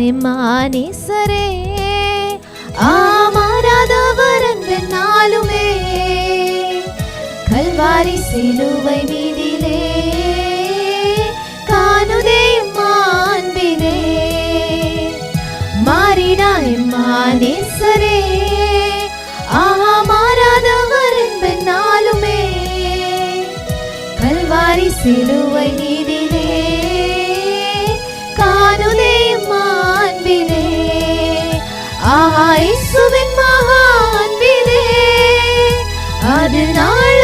எம்மானேசரே ஆமாறாதவர் நாளுமே. கல்வாரி சிலுவை மீதிலே காணுதே மாண்பினே மாறிடா எம்மானேசரே ஆஹா மாறாதவர் நாளுமே. கல்வாரி சிலுவை இயேசுவின் மகா அன்பிலே. அது நாள்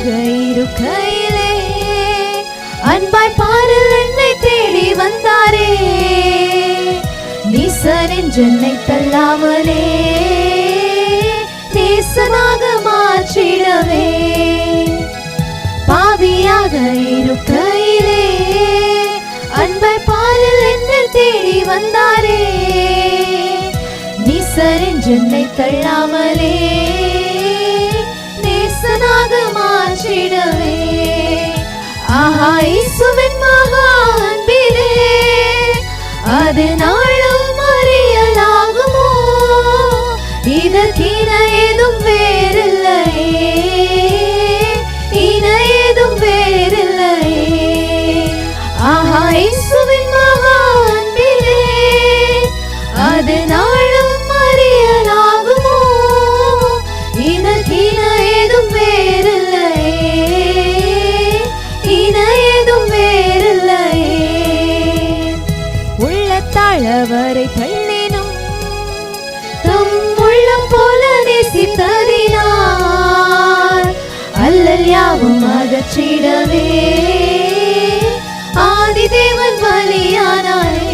பாவியாக இருக்கையிலே அன்பாய் பாரில் என்னை தேடி வந்தாரே. நீசன் என்றென்னை தள்ளாமலே நேசனாக மாற்றிடவே. பாவியாக இருக்கையிலே அன்பாய் பாரில் என்னை தேடி வந்தாரே. நீசர் என்றென்னை தள்ளாமலே நேசனாக மாற்றிடவே ஆஹா இயேசுவின் மகா அன்பிலே. அது நாளும் அறியலாகுமோ இதற்கின ஏதும் வேறில்லையே. வேறில்லையே. உள்ளத்தாழவரை தள்ளினும் தம் உள்ளம் போல நேசித்ததினார். அல்லல் யாவும் அகற்றிடவே. ஆதிதேவன் பலியானாரே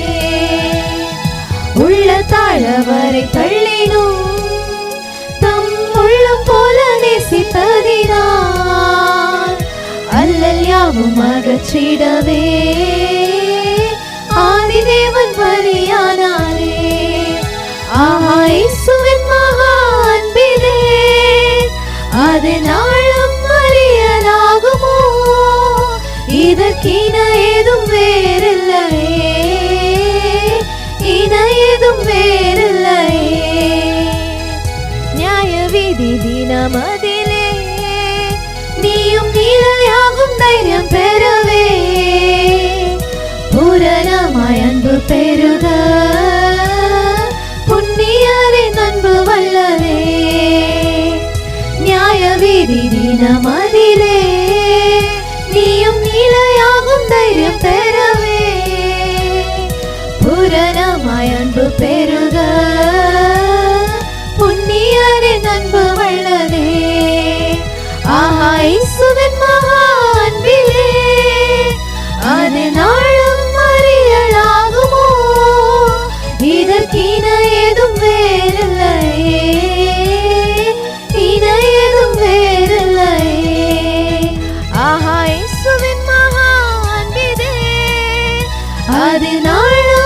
உள்ள அல்லல் யாவும் அகற்றிடவே ஆதிதேவன் பலியானாரே. ஆயிசுவின் இயேசுவின் மகா அன்பிலே. அது நாளும் அறியலாகுமோ இதற்கின ஏதும் வேறில்லையே. இன ஏதும் வேறில்லையே. நியாய விதி தினமதிலே நீயும் நீரையாகும் தைரியம் பெறவே. பூரணமாய் அன்பு பெருக புண்ணியரின் அன்பு வல்லவே நியாய வீதி தினமதிலே நீயும் நீலையாகும் தைரியம் பெறவே. பூரணமாய் அன்பு பெருக இயேசுவின் மகா அன்பிலே அது நாளும் அறியலாகுமோ இதற்கின ஏதும் வேறில்லையே. இன ஏதும் வேறில்லையே. ஆஹா இயேசுவின் மகா அன்பிலே அது நாளும்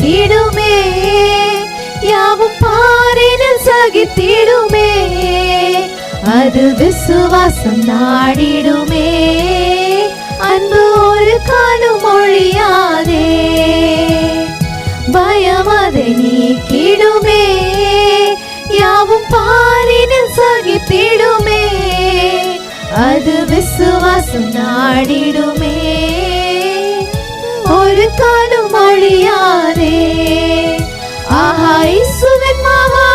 நீக்கிடுமே யாவும் பாரினில் சகித்திடுமே. அது விசுவாசம் நாடிடுமே. அன்பு ஒரு காலம் ஒழியாதே பயம் அதை நீக்கிடுமே. யாவும் பாரினில் சகித்திடுமே. அது விசுவாசம் நாடிடுமே. ஒரு காலும் அழியாதே ஆஹா இசுவின் மகா